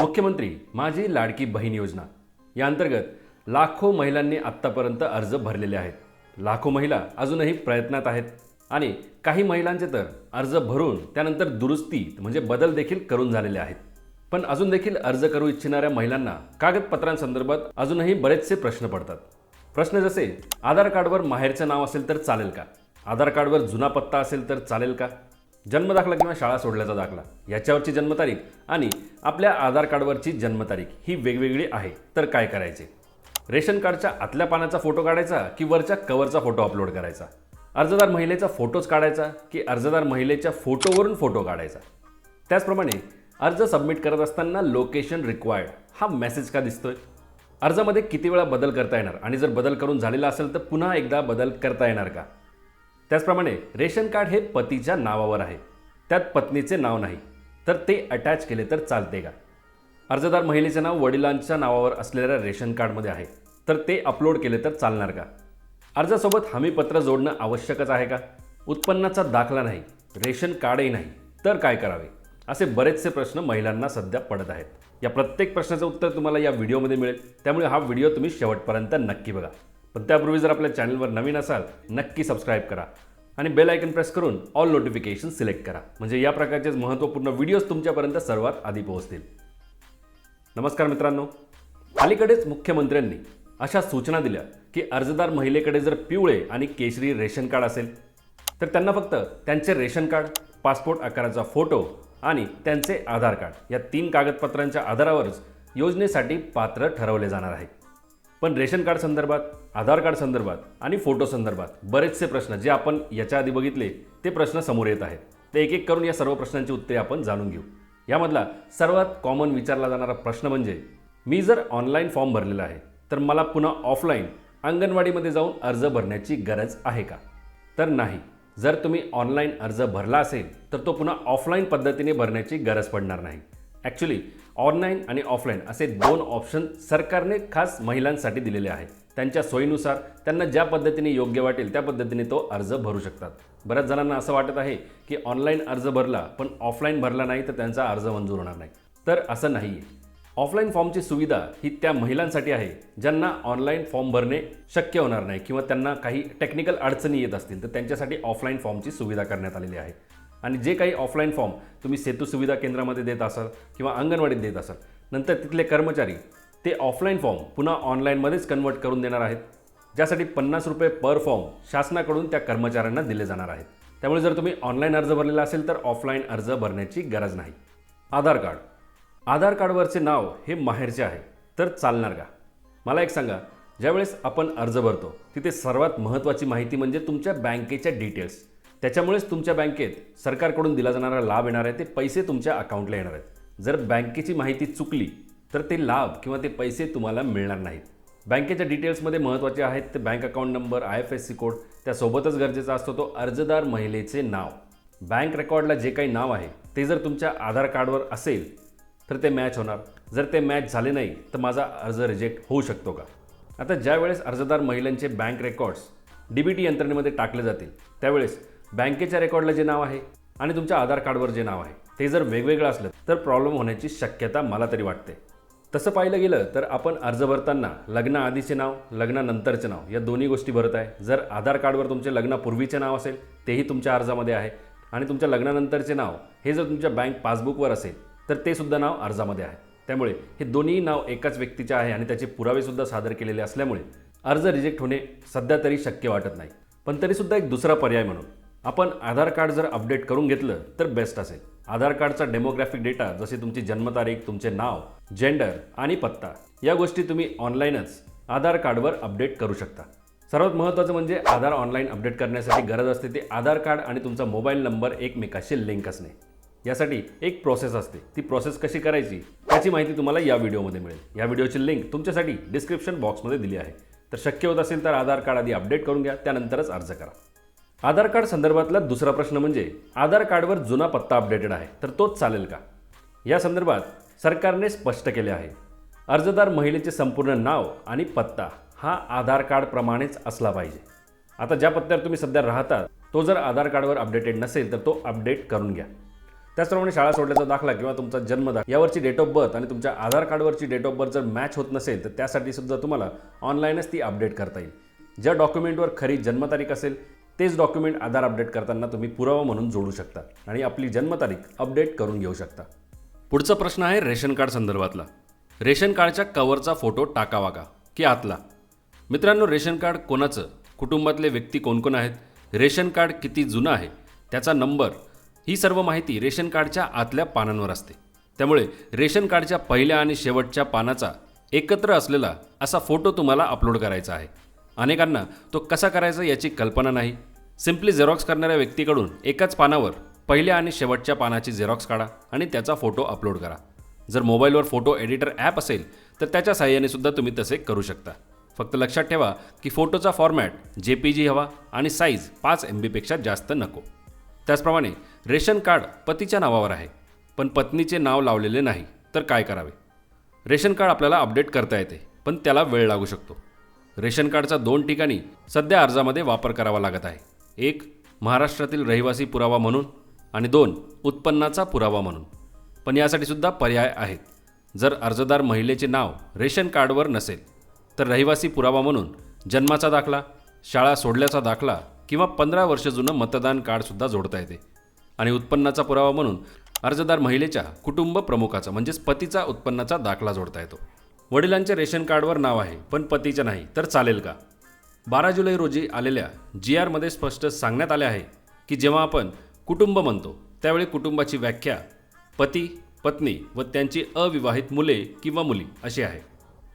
मुख्यमंत्री माझी लाडकी बहीण योजना. या अंतर्गत लाखो महिलांनी आत्तापर्यंत अर्ज भरलेले आहेत. लाखो महिला अजूनही प्रयत्नात आहेत. आणि काही महिलांचे तर अर्ज भरून त्यानंतर दुरुस्ती म्हणजे बदल देखील करून झालेले आहेत. पण अजून देखील अर्ज करू इच्छिणाऱ्या महिलांना कागदपत्रांसंदर्भात अजूनही बरेचसे प्रश्न पडतात. प्रश्न जसे आधार कार्डवर माहेरचं नाव असेल तर चालेल का? आधार कार्डवर जुना पत्ता असेल तर चालेल का? जन्मदाखला किंवा शाळा सोडल्याचा दाखला याच्यावरची जन्मतारीख आणि आपल्या आधार कार्डवरची जन्मतारीख ही वेगवेगळी आहे. तर काय करायचे? रेशन कार्डच्या आतल्या पानाचा फोटो काढायचा की वरच्या कवरचा फोटो अपलोड करायचा? अर्जदार महिलेचा फोटोच काढायचा की अर्जदार महिलेच्या फोटोवरून फोटो काढायचा? त्याचप्रमाणे अर्ज सबमिट करत असताना लोकेशन रिक्वायर्ड हा मेसेज का दिसतोय? अर्जामध्ये किती वेळा बदल करता येणार? आणि जर बदल करून झालेला असेल तर पुन्हा एकदा बदल करता येणार का? त्याचप्रमाणे रेशन कार्ड हे पतीच्या नावावर आहे. त्यात पत्नीचे नाव नाही. तर ते अटॅच केले तर चालते का? अर्जदार महिलेचे नाव वडिलांच्या नावावर असलेल्या रेशन कार्डमध्ये आहे. तर ते अपलोड केले तर चालणार का? अर्जासोबत हमीपत्र जोडणं आवश्यकच आहे का? उत्पन्नाचा दाखला नाही. रेशन कार्डही नाही. तर काय करावे? असे बरेचसे प्रश्न महिलांना सध्या पडत आहेत. या प्रत्येक प्रश्नाचं उत्तर तुम्हाला या व्हिडिओमध्ये मिळेल. त्यामुळे हा व्हिडिओ तुम्ही शेवटपर्यंत नक्की बघा. पण त्यापूर्वी जर आपल्या चॅनलवर नवीन असाल नक्की सबस्क्राईब करा. आणि बेल आयकन प्रेस करून ऑल नोटिफिकेशन सिलेक्ट करा. म्हणजे या प्रकारचेच महत्त्वपूर्ण व्हिडिओज तुमच्यापर्यंत सर्वात आधी पोहोचतील. नमस्कार मित्रांनो. अलीकडेच मुख्यमंत्र्यांनी अशा सूचना दिल्या की अर्जदार महिलेकडे जर पिवळे आणि केशरी रेशन कार्ड असेल तर त्यांना फक्त त्यांचे रेशन कार्ड पासपोर्ट आकाराचा फोटो आणि त्यांचे आधार कार्ड या तीन कागदपत्रांच्या आधारावरच योजनेसाठी पात्र ठरवले जाणार आहे. पण रेशन कार्ड संदर्भात आधार कार्ड संदर्भात आणि फोटो संदर्भात बरेचसे प्रश्न जे आपण याच्या आधी बघितले ते प्रश्न समोर येत आहेत. ते एक एक करून या सर्व प्रश्नांची उत्तरे आपण जाणून घेऊ. यामधला सर्वात कॉमन विचारला जाणारा प्रश्न म्हणजे मी जर ऑनलाईन फॉर्म भरलेला आहे तर मला पुन्हा ऑफलाईन अंगणवाडीमध्ये जाऊन अर्ज भरण्याची गरज आहे का? तर नाही. जर तुम्ही ऑनलाईन अर्ज भरला असेल तर तो पुन्हा ऑफलाईन पद्धतीने भरण्याची गरज पडणार नाही. ॲक्च्युली ऑनलाईन आणि ऑफलाईन असे दोन ऑप्शन सरकारने खास महिलांसाठी दिलेले आहेत त्यांच्या सोयीनुसार त्यांना ज्या पद्धतीने योग्य वाटेल त्या पद्धतीने तो अर्ज भरू शकतात. बऱ्याच जणांना असं वाटत आहे की ऑनलाईन अर्ज भरला पण ऑफलाईन भरला नाही तर त्यांचा अर्ज मंजूर होणार नाही. तर असं नाही आहे ऑफलाईन फॉर्मची सुविधा ही त्या महिलांसाठी आहे ज्यांना ऑनलाईन फॉर्म भरणे शक्य होणार नाही किंवा त्यांना काही टेक्निकल अडचणी येत असतील तर त्यांच्यासाठी ऑफलाईन फॉर्मची सुविधा करण्यात आलेली आहे. आणि जे काही ऑफलाईन फॉर्म तुम्ही सेतू सुविधा केंद्रामध्ये देत असाल किंवा अंगणवाडीत देत असाल नंतर तिथले कर्मचारी ते ऑफलाईन फॉर्म पुन्हा ऑनलाईनमध्येच कन्वर्ट करून देणार आहेत. ज्यासाठी पन्नास रुपये पर फॉर्म शासनाकडून त्या कर्मचाऱ्यांना दिले जाणार आहेत. त्यामुळे जर तुम्ही ऑनलाईन अर्ज भरलेला असेल तर ऑफलाईन अर्ज भरण्याची गरज नाही. आधार कार्ड. आधार कार्डवरचे नाव हे माहेरचे आहे तर चालणार का? मला एक सांगा ज्यावेळेस आपण अर्ज भरतो तिथे सर्वात महत्त्वाची माहिती म्हणजे तुमच्या बँकेच्या डिटेल्स त्याच्यामुळेच तुमच्या बँकेत सरकारकडून दिला जाणारा लाभ येणार आहे. ते पैसे तुमच्या अकाउंटला येणार आहेत. जर बँकेची माहिती चुकली तर ते लाभ किंवा ते पैसे तुम्हाला मिळणार नाहीत. बँकेच्या डिटेल्समध्ये महत्त्वाचे आहेत ते bank account number I F S C code त्यासोबतच गरजेचा असतो तो अर्जदार महिलेचे नाव. बँक रेकॉर्डला जे काही नाव आहे ते जर तुमच्या आधार कार्डवर असेल तर ते मॅच होणार. जर ते मॅच झाले नाही तर माझा अर्ज रिजेक्ट होऊ शकतो का? आता ज्यावेळेस अर्जदार महिलांचे bank records D B T यंत्रणेमध्ये टाकले जातील त्यावेळेस बँकेच्या रेकॉर्डला जे नाव आहे आणि तुमच्या आधार कार्डवर जे नाव आहे ते जर वेगवेगळं असलं तर प्रॉब्लेम होण्याची शक्यता मला तरी वाटते. तसं पाहिलं गेलं तर आपण अर्ज भरताना लग्नाआधीचे नाव लग्नानंतरचे नाव या दोन्ही गोष्टी भरत आहे. जर आधार कार्डवर तुमचे लग्नापूर्वीचे नाव असेल तेही तुमच्या अर्जामध्ये आहे आणि तुमच्या लग्नानंतरचे नाव हे जर तुमच्या बँक पासबुकवर असेल तर ते सुद्धा नाव अर्जामध्ये आहे. त्यामुळे हे दोन्ही नाव एकाच व्यक्तीचे आहे आणि त्याचे पुरावेसुद्धा सादर केलेले असल्यामुळे अर्ज रिजेक्ट होणे सध्या तरी शक्य वाटत नाही. पण तरीसुद्धा एक दुसरा पर्याय म्हणून आपण आधार कार्ड जर अपडेट करून घेतलं तर बेस्ट असेल. आधार कार्डचा डेमोग्राफिक डेटा जसे तुमची जन्मतारीख तुमचे नाव जेंडर आणि पत्ता या गोष्टी तुम्ही ऑनलाईनच आधार कार्डवर अपडेट करू शकता. सर्वात महत्त्वाचं म्हणजे आधार ऑनलाईन अपडेट करण्यासाठी गरज असते ते आधार कार्ड आणि तुमचा मोबाईल नंबर एकमेकाशी लिंक असणे. यासाठी एक प्रोसेस असते. ती प्रोसेस कशी करायची त्याची माहिती तुम्हाला या व्हिडिओमध्ये मिळेल. या व्हिडिओची लिंक तुमच्यासाठी डिस्क्रिप्शन बॉक्समध्ये दिली आहे. तर शक्य होत असेल तर आधार कार्ड आधी अपडेट करून घ्या त्यानंतरच अर्ज करा. आधार कार्ड संदर्भातला दुसरा प्रश्न म्हणजे आधार कार्डवर जुना पत्ता अपडेटेड आहे तर तोच चालेल का? या संदर्भात सरकारने स्पष्ट केले आहे. अर्जदार महिलेचे संपूर्ण नाव आणि पत्ता हा आधार कार्डप्रमाणेच असला पाहिजे. आता ज्या पत्त्यावर तुम्ही सध्या राहता तो जर आधार कार्डवर अपडेटेड नसेल तर तो अपडेट करून घ्या. त्याचप्रमाणे शाळा सोडल्याचा दाखला किंवा तुमचा जन्म यावरची डेट ऑफ बर्थ आणि तुमच्या आधार कार्डवरची डेट ऑफ बर्थ जर मॅच होत नसेल तर त्यासाठी सुद्धा तुम्हाला ऑनलाईनच ती अपडेट करता येईल. ज्या डॉक्युमेंटवर खरी जन्मतारीख असेल तेच डॉक्युमेंट आधार अपडेट करताना तुम्ही पुरावा म्हणून जोडू शकता आणि आपली जन्मतारीख अपडेट करून घेऊ शकता. पुढचा प्रश्न आहे रेशन कार्ड संदर्भातला. रेशन कार्डच्या कवरचा फोटो टाकावा का? की आतला? मित्रांनो रेशन कार्ड कोणाचं? कुटुंबातले व्यक्ती कोणकोण आहेत? रेशन कार्ड किती जुनं आहे? त्याचा नंबर ही सर्व माहिती रेशन कार्डच्या आतल्या पानांवर असते. त्यामुळे रेशन कार्डच्या पहिल्या आणि शेवटच्या पानाचा एकत्र असलेला असा फोटो तुम्हाला अपलोड करायचा आहे. अनेकांना तो कसा करायचा याची कल्पना नाही. सिम्पली झेरॉक्स करणाऱ्या व्यक्तीकडून एकाच पानावर पहिल्या आणि शेवटच्या पानाची झेरॉक्स काढा आणि त्याचा फोटो अपलोड करा. जर मोबाईलवर फोटो एडिटर ॲप असेल तर त्याच्या साहाय्याने सुद्धा तुम्ही तसे करू शकता. फक्त लक्षात ठेवा की फोटोचा फॉर्मॅट जे पी जी हवा आणि साईज पाच एम बीपेक्षा जास्त नको. त्याचप्रमाणे रेशन कार्ड पतीच्या नावावर आहे पण पत्नीचे नाव लावलेले नाही तर काय करावे? रेशन कार्ड आपल्याला अपडेट करता येते पण त्याला वेळ लागू शकतो. रेशन कार्डचा दोन ठिकाणी सध्या अर्जामध्ये वापर करावा लागत आहे. एक महाराष्ट्रातील रहिवासी पुरावा म्हणून आणि दोन उत्पन्नाचा पुरावा म्हणून. पण यासाठी सुद्धा पर्याय आहेत. जर अर्जदार महिलेचे नाव रेशन कार्डवर नसेल तर रहिवासी पुरावा म्हणून जन्माचा दाखला शाळा सोडल्याचा दाखला किंवा पंधरा वर्ष जुनं मतदान कार्डसुद्धा जोडता येते. आणि उत्पन्नाचा पुरावा म्हणून अर्जदार महिलेच्या कुटुंब प्रमुखाचा म्हणजेच पतीचा उत्पन्नाचा दाखला जोडता येतो. वडिलांच्या रेशन कार्डवर नाव आहे पण पतीचं नाही तर चालेल का? बारा जुलै रोजी आलेल्या जी आरमध्ये स्पष्ट सांगण्यात आले आहे की जेव्हा आपण कुटुंब म्हणतो त्यावेळी कुटुंबाची व्याख्या पती पत्नी व त्यांची अविवाहित मुले किंवा मुली अशी आहे.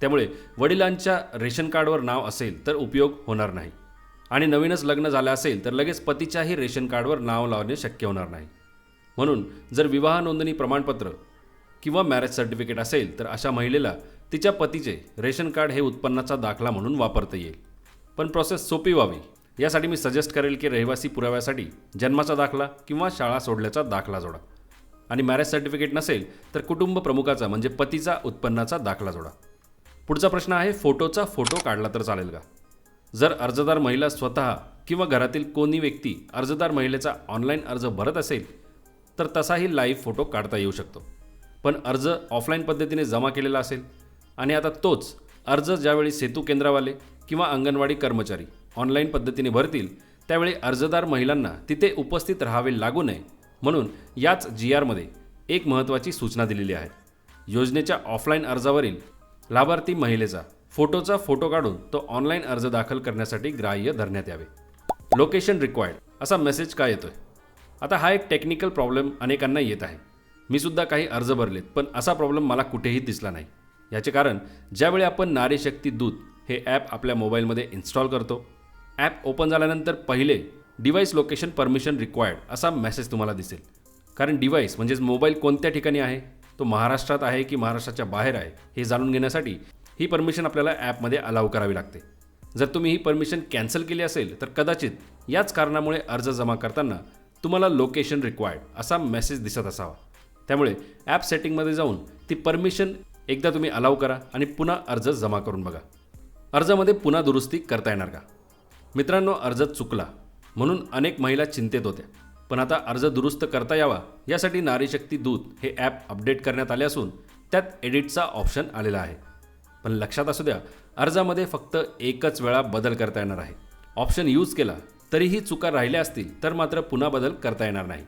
त्यामुळे वडिलांच्या रेशन कार्डवर नाव असेल तर उपयोग होणार नाही. आणि नवीनच लग्न झालं असेल तर लगेच पतीच्याही रेशन कार्डवर नाव लावणे शक्य होणार नाही. म्हणून जर विवाह नोंदणी प्रमाणपत्र किंवा मॅरेज सर्टिफिकेट असेल तर अशा महिलेला तिच्या पतीचे रेशन कार्ड हे उत्पन्नाचा दाखला म्हणून वापरता येईल. पण प्रोसेस सोपी व्हावी. यासाठी मी सजेस्ट करेल की रहिवासी पुराव्यासाठी जन्माचा दाखला किंवा शाळा सोडल्याचा दाखला जोडा. आणि मॅरेज सर्टिफिकेट नसेल तर कुटुंब प्रमुखाचा म्हणजे पतीचा उत्पन्नाचा दाखला जोडा. पुढचा प्रश्न आहे फोटोचा फोटो काढला तर चालेल का? जर अर्जदार महिला स्वतः किंवा घरातील कोणी व्यक्ती अर्जदार महिलेचा ऑनलाईन अर्ज भरत असेल तर तसाही लाईव्ह फोटो काढता येऊ शकतो. पण अर्ज ऑफलाईन पद्धतीने जमा केलेला असेल आणि आता तोच अर्ज ज्यावेळी सेतू केंद्रावाले किंवा अंगणवाडी कर्मचारी ऑनलाईन पद्धतीने भरतील त्यावेळी अर्जदार महिलांना तिथे उपस्थित राहावे लागू नये म्हणून याच जी आरमध्ये एक महत्त्वाची सूचना दिलेली आहे. योजनेच्या ऑफलाईन अर्जावरील लाभार्थी महिलेचा फोटोचा फोटो काढून तो ऑनलाईन अर्ज दाखल करण्यासाठी ग्राह्य धरण्यात यावे. लोकेशन रिक्वायर्ड असा मेसेज का येतोय? आता हा एक टेक्निकल प्रॉब्लेम अनेकांना येत आहे. मी सुद्धा काही अर्ज भरलेत पण असा प्रॉब्लेम मला कुठेही दिसला नाही. याचे कारण ज्यावेळी आपण नारी शक्ती दूत हे ॲप आपल्या मोबाईलमध्ये इन्स्टॉल करतो. ॲप ओपन झाल्यानंतर पहिले डिव्हाइस लोकेशन परमिशन रिक्वायर्ड असा मेसेज तुम्हाला दिसेल. कारण डिव्हाइस म्हणजेच मोबाईल कोणत्या ठिकाणी आहे? तो महाराष्ट्रात आहे की महाराष्ट्राच्या बाहेर आहे? हे जाणून घेण्यासाठी ही परमिशन आपल्याला ॲपमध्ये अलाव करावी लागते. जर तुम्ही ही परमिशन कॅन्सल केली असेल तर कदाचित याच कारणामुळे अर्ज जमा करताना तुम्हाला लोकेशन रिक्वायर्ड असा मेसेज दिसत असावा. त्यामुळे ॲप सेटिंगमध्ये जाऊन ती परमिशन एकदा तुम्ही अलाव करा आणि पुन्हा अर्ज जमा करून बघा. अर्जामध्ये पुन्हा दुरुस्ती करता येणार का? मित्रांनो अर्ज चुकला म्हणून अनेक महिला चिंतेत होत्या. पण आता अर्ज दुरुस्त करता यावा यासाठी नारीशक्ती दूत हे ॲप अपडेट करण्यात आले असून त्यात एडिटचा ऑप्शन आलेला आहे. पण लक्षात असू द्या अर्जामध्ये फक्त एकच वेळा बदल करता येणार आहे. ऑप्शन यूज केला तरीही चुका राहिल्या असतील तर मात्र पुन्हा बदल करता येणार नाही.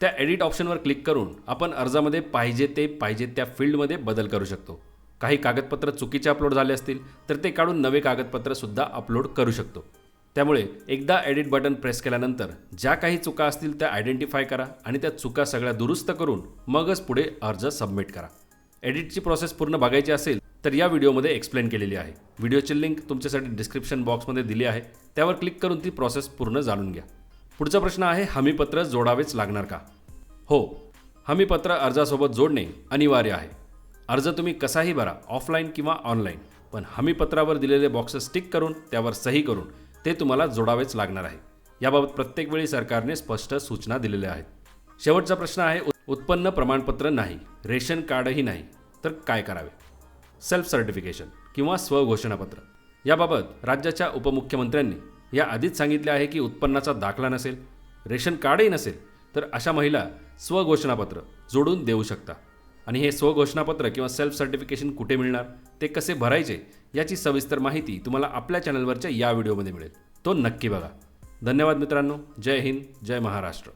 त्या एडिट ऑप्शनवर क्लिक करून आपण अर्जामध्ये पाहिजे ते पाहिजे त्या फील्डमध्ये बदल करू शकतो. काही कागदपत्र चुकीचे अपलोड झाले असतील तर ते काढून नवे कागदपत्रसुद्धा अपलोड करू शकतो. त्यामुळे एकदा एडिट बटन प्रेस केल्यानंतर ज्या काही चुका असतील त्या आयडेंटिफाय करा आणि त्या चुका सगळ्या दुरुस्त करून मगच पुढे अर्ज सबमिट करा. एडिटची प्रोसेस पूर्ण बघायची असेल तर या व्हिडिओमध्ये एक्सप्लेन केलेली आहे. व्हिडिओची लिंक तुमच्यासाठी डिस्क्रिप्शन बॉक्समध्ये दिली आहे. त्यावर क्लिक करून ती प्रोसेस पूर्ण जाणून घ्या. पुढचा प्रश्न आहे हमीपत्र जोडावेच लागणार का? हो हमीपत्र अर्जासोबत जोडणे अनिवार्य आहे. अर्ज तुम्ही कसाही भरा ऑफलाईन किंवा ऑनलाईन पण हमीपत्रावर दिलेले बॉक्सेस टिक करून त्यावर सही करून ते तुम्हाला जोडावेच लागणार आहे. याबाबत प्रत्येक वेळी सरकारने स्पष्ट सूचना दिलेल्या आहेत. शेवटचा प्रश्न आहे उत्पन्न प्रमाणपत्र नाही रेशन कार्डही नाही तर काय करावे? सेल्फ सर्टिफिकेशन किंवा स्वघोषणापत्र याबाबत राज्याच्या उपमुख्यमंत्र्यांनी या आधीच सांगितले आहे की उत्पन्नाचा दाखला नसेल रेशन कार्डही नसेल तर अशा महिला स्वघोषणापत्र जोडून देऊ शकता. आणि हे स्वघोषणापत्र किंवा सेल्फ सर्टिफिकेशन कुठे मिळणार ते कसे भरायचे याची सविस्तर माहिती तुम्हाला आपल्या चॅनलवरच्या या व्हिडिओमध्ये मिळेल. तो नक्की बघा. धन्यवाद मित्रांनो. जय हिंद जय महाराष्ट्र.